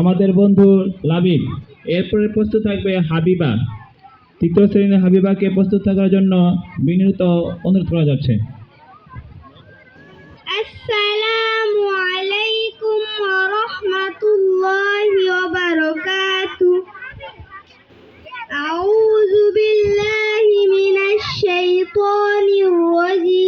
আমাদের বন্ধু লাবিব, এরপরে প্রস্তুত থাকবে হাবিবা। তৃতীয় শ্রেণির হাবিবাকে প্রস্তুত থাকার জন্য বিনীত অনুরোধ করা যাচ্ছে। আসসালামু আলাইকুম ওয়া রাহমাতুল্লাহি ওয়া বিল্লাহি মিনাশ শাইতানির রাজিম।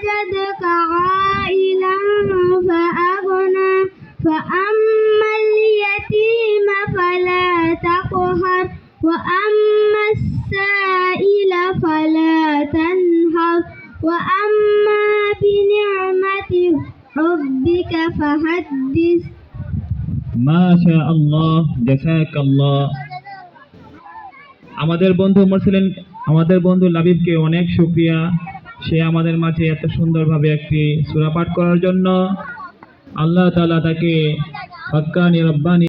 ووجدك عائلا فأغنى فأما اليتيم فلا تقهر وأما السائل فلا تنهر وأما بنعمة ربك فحدث মাশা আল্লাহ জাসাক আল্লাহ আমাদের বন্ধু মুরসালিন আমাদের বন্ধু লাবিবকে অনেক শুক্রিয়া সে আমাদের মাঝে এত সুন্দরভাবে একটি সুরাপাঠ করার জন্য আল্লাহ তালা তাকে হক্কানি রব্বানি